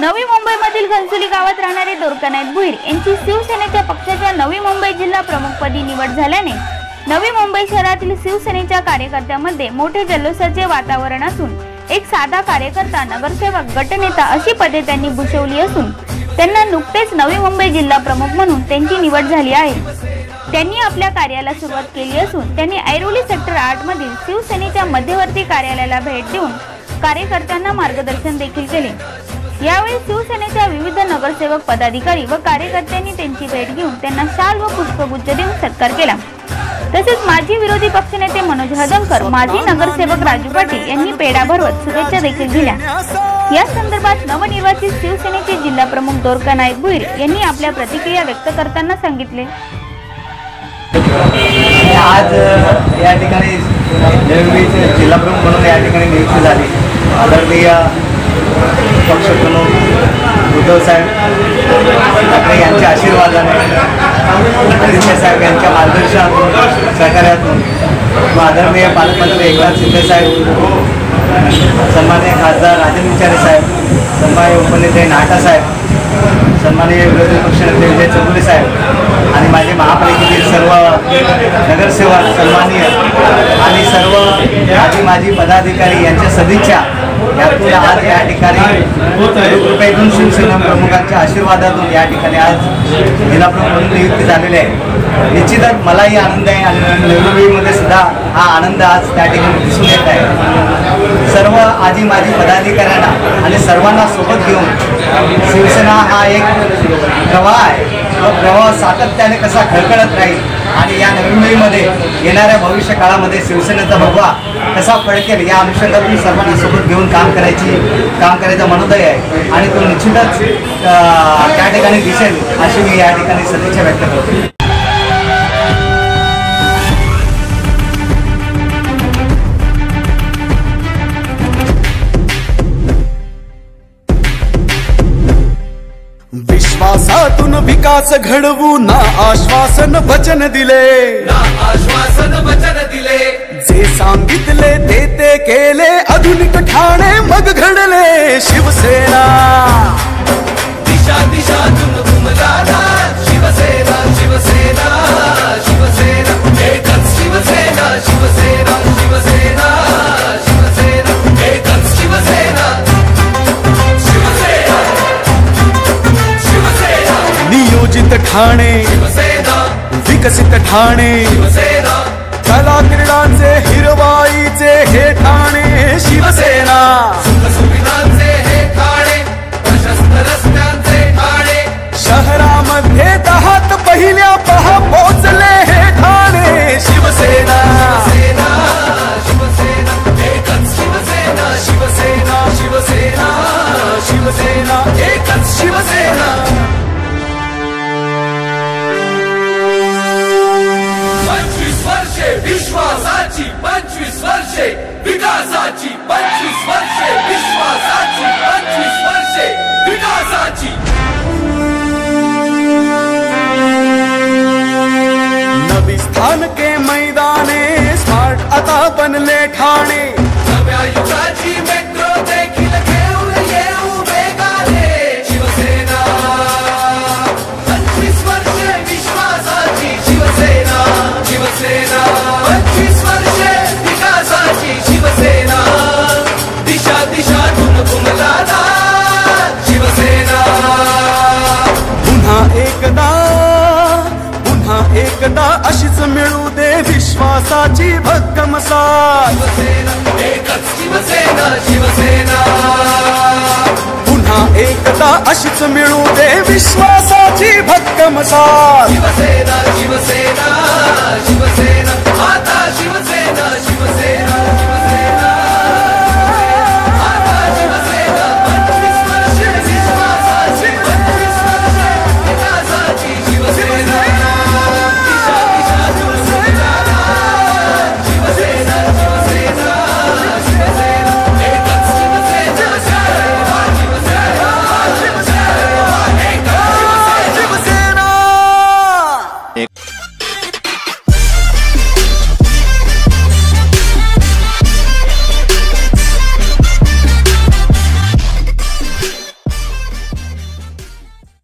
नवी मुंबईमधील घनसुली गावात राहणारे दोरकानाथ भुईर यांची शिवसेनेच्या पक्षाच्या नवी मुंबई जिल्हा प्रमुखपदी निवड झाल्याने नवी मुंबई शहरातील शिवसेनेच्या कार्यकर्त्यांमध्ये मोठे जल्लोषाचे वातावरण असून एक साधा कार्यकर्ता नगरसेवक गटनेता अशी पदे त्यांनी भूषवली असून त्यांना नुकतेच नवी मुंबई जिल्हा प्रमुख म्हणून त्यांची निवड झाली आहे. त्यांनी आपल्या कार्याला सुरुवात केली असून त्यांनी ऐरोली सेक्टर आठ मधील शिवसेनेच्या मध्यवर्ती कार्यालयाला भेट देऊन कार्यकर्त्यांना मार्गदर्शन देखील केले. यावेळी शिवसेनेच्या विविध नगरसेवक पदाधिकारी व कार्यकर्त्यांनी त्यांची भेट घेऊन त्यांना शाल व पुष्पगुच्छ देऊन सत्कार केला. तसेच माजी विरोधी पक्षनेते मनोज हदंकर माजी नगरसेवक राजू पाटील यांनी पेढा भरवत शुभेच्छा देखील दिल्या. या संदर्भात नवनिर्वाचित शिवसेनेचे जिल्हा प्रमुख दोरका नाईक भुईर यांनी आपल्या प्रतिक्रिया व्यक्त करताना सांगितले. आज या ठिकाणी जिल्हा प्रमुख म्हणून या ठिकाणी नियुक्ती झाली. आदरणीय पक्षप्रमुख उद्धवसाहेब ठाकरे यांच्या आशीर्वादाने आदित्य साहेब यांच्या मार्गदर्शनातून सहकार्यातून व आदरणीय पालकमंत्री एकनाथ शिंदे साहेब सन्माननीय खासदार राजन विचारे साहेब सन्माननीय उपनेते नाटा साहेब सन्माननीय विरोधी पक्षनेते विजय चौधरी साहेब आणि माझे महापालिकेतील सर्व नगरसेवक सन्माननीय आणि सर्व आधी माझी पदाधिकारी यांच्या सदिच्छा यातून आज या ठिकाणी कृपेतून शिवसेना प्रमुखांच्या आशीर्वादातून या ठिकाणी आज जिल्हा प्रमुख म्हणून नियुक्ती झालेली आहे. निश्चितच मलाही आनंद आहे आणि नवी सुद्धा हा आनंद आज त्या ठिकाणी दिसून येत आहे. सर्व आजी माझी पदाधिकाऱ्यांना आणि सर्वांना सोबत घेऊन शिवसेना हा एक प्रवाह आहे. प्रवाह सातत्याने कसा खळखळत राहील आणि या नवी मुंबईमध्ये येणाऱ्या भविष्य काळामध्ये शिवसेनेचा भगवा कसा फडकेल या अनुषंगातून सर्वांना सोबत घेऊन काम करायची काम करायचा मनोदय आहे. आणि तो निश्चितच त्या ठिकाणी दिसेल अशी मी या ठिकाणी सदिच्छा व्यक्त करतो. विश्वासातून विकास घडवू ना आश्वासन वचन दिले. आश्वासन वचन दिले. जे सांगितले ते ते केले आधुनिक ठाणे मग घडले. शिवसेना. दिशा दिशा शिवसेना. ठाणे। विकसित ठाणे। कला क्रीडांचे हिरवाईचे हे ठाणे शिवसेना हे ठाणे शहरामध्ये दहात पहिल्या पहा पोचले हे ठाणे शिवसेना। शिवसेना शिवसेना शिवसेना शिवसेना। विश्वासाची पंचवीस वर्षे, विकासाची पंचवीस वर्षे, विश्वासाची पंचवीस वर्षे, विकासाची. नवी स्थानके मैदाने, स्मार्ट आता बनले ठाणे. पुन्हा एकदा अशीच मिळू दे विश्वासाची भक्कम साथ शिवसेना शिवसेना पुन्हा एकदा अशीच मिळू दे विश्वासाची भक्कम साथ शिवसेना शिवसेना शिवसेना